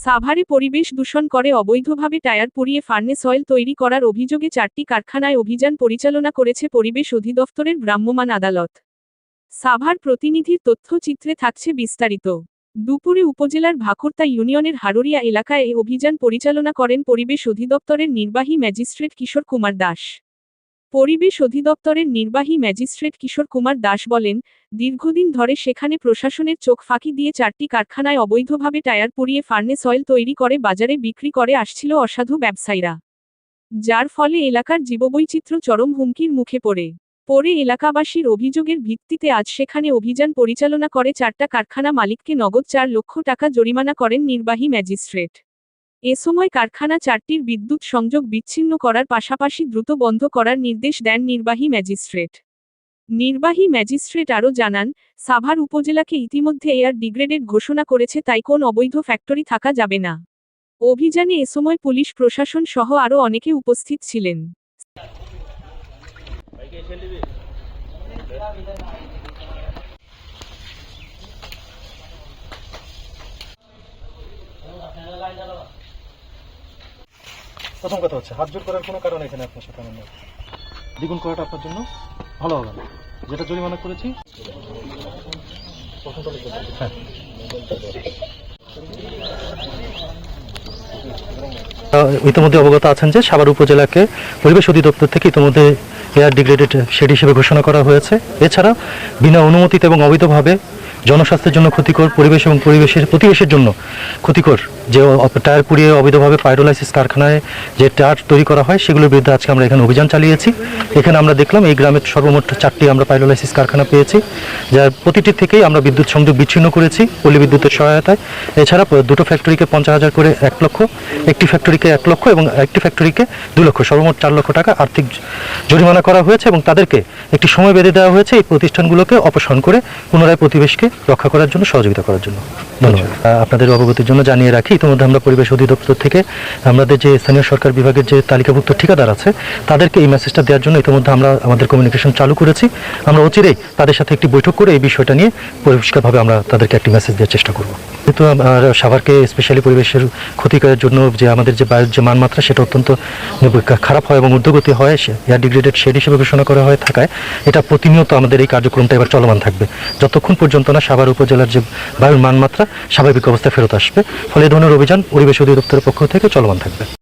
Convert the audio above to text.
সাভারে পরিবেশ দূষণ করে অবৈধভাবে টায়ার পুড়িয়ে ফার্নেস অয়েল তৈরি করার অভিযোগে চারটি কারখানায় অভিযান পরিচালনা করেছে পরিবেশ অধিদপ্তরের ভ্রাম্যমাণ আদালত। সাভার প্রতিনিধির তথ্যচিত্রে থাকছে বিস্তারিত। দুপুরে উপজেলার ভাকুরতা ইউনিয়নের হারুরিয়া এলাকায় এই অভিযান পরিচালনা করেন পরিবেশ অধিদপ্তরের নির্বাহী ম্যাজিস্ট্রেট কিশোর কুমার দাস। পরিবেশ অধিদপ্তরের নির্বাহী ম্যাজিস্ট্রেট কিশোর কুমার দাস বলেন, দীর্ঘদিন ধরে সেখানে প্রশাসনের চোখ ফাঁকি দিয়ে চারটি কারখানায় অবৈধভাবে টায়ার পুড়িয়ে ফার্নেস অয়েল তৈরি করে বাজারে বিক্রি করে আসছিল অসাধু ব্যবসায়ীরা। যার ফলে এলাকার জীববৈচিত্র্য চরম হুমকির মুখে পড়ে। পরে এলাকাবাসীর অভিযোগের ভিত্তিতে আজ সেখানে অভিযান পরিচালনা করে চারটা কারখানা মালিককে নগদ চার লক্ষ টাকা জরিমানা করেন নির্বাহী ম্যাজিস্ট্রেট। এ সময় কারখানা চারটির বিদ্যুৎ সংযোগ বিচ্ছিন্ন করার পাশাপাশি দ্রুত বন্ধ করার নির্দেশ দেন নির্বাহী ম্যাজিস্ট্রেট। নির্বাহী ম্যাজিস্ট্রেট আরও জানান, সাভার উপজেলাকে ইতিমধ্যে এয়ার ডিগ্রেডেড ঘোষণা করেছে, তাই কোন অবৈধ ফ্যাক্টরি থাকা যাবে না। অভিযানে এ সময় পুলিশ, প্রশাসন সহ আরও অনেকে উপস্থিত ছিলেন। প্রথম কথা হচ্ছে, হাত জোর করার কোনো কারণ এখানে আপনার সাথে আমার দ্বিগুণ করাটা আপনার জন্য ভালো হবে না। যেটা জরিমানা করেছি হ্যাঁ। ইতিমধ্যে অবগত আছেন যে সাভার উপজেলাকে পরিবেশ অধিদপ্তর থেকে ইতিমধ্যে এয়ার ডিগ্রেডেড শেড হিসেবে ঘোষণা করা হয়েছে। এছাড়া বিনা অনুমতিতে এবং অবৈধভাবে জনস্বাস্থ্যের জন্য ক্ষতিকর, পরিবেশ এবং পরিবেশের প্রতিবেশের জন্য ক্ষতিকর। যে টায়ার পুড়িয়ে অবৈধভাবে পাইরোলাইসিস কারখানায় যে টায়ার তৈরি করা হয়, সেগুলোর বিরুদ্ধে আজকে আমরা এখানে অভিযান চালিয়েছি। এখানে আমরা দেখলাম এই গ্রামের সর্বমোট চারটি আমরা পাইরোলাইসিস কারখানা পেয়েছি যার প্রতিটি থেকেই আমরা বিদ্যুৎ সংযোগ বিচ্ছিন্ন করেছি পল্লী বিদ্যুতের সহায়তায়। এছাড়া দুটো ফ্যাক্টরিকে পঞ্চাশ হাজার করে এক লক্ষ একটি ফ্যাক্টরিকে এক লক্ষ এবং একটি ফ্যাক্টরিকে দু লক্ষ সর্বমোট চার লক্ষ টাকা আর্থিক জরিমানা করা হয়েছে এবং তাদেরকে একটি সময় বেঁধে দেওয়া হয়েছে এই প্রতিষ্ঠানগুলোকে অপসারণ করে পুনরায় প্রতিবেশকে রক্ষা করার জন্য সহযোগিতা করার জন্য। ধন্যবাদ। আপনাদের অবগতির জন্য জানিয়ে রাখি ইতিমধ্যে আমরা পরিবেশ অধিদপ্তর থেকে আমাদের যে স্থানীয় সরকার বিভাগের যে তালিকাভুক্ত ঠিকাদার আছে তাদেরকে এই মেসেজটা দেওয়ার জন্য ইতিমধ্যে আমরা আমাদের কমিউনিকেশন চালু করেছি। আমরা অচিরেই তাদের সাথে একটি বৈঠক করে এই বিষয়টা নিয়ে পরিষ্কারভাবে আমরা তাদেরকে একটি মেসেজ দেওয়ার চেষ্টা করব। যেহেতু আমার সাভারকে স্পেশালি পরিবেশের ক্ষতিকরের জন্য যে আমাদের যে বায়ুর যে মানমাত্রা, সেটা অত্যন্ত খারাপ হয় এবং ঊর্ধ্বগতি হয় এয়ার ডিগ্রেডেড শেড হিসেবে ঘোষণা করা হয়ে থাকায় এটা প্রতিনিয়ত আমাদের এই কার্যক্রমটা এবার চলমান থাকবে। যতক্ষণ পর্যন্ত না সাভার উপজেলার যে বায়ুর মানমাত্রা, স্বাভাবিক অবস্থায় ফেরত আসবে। ফলে এই ধরনের অভিযান পরিবেশ অধিদপ্তরের পক্ষ থেকে চলমান থাকবে।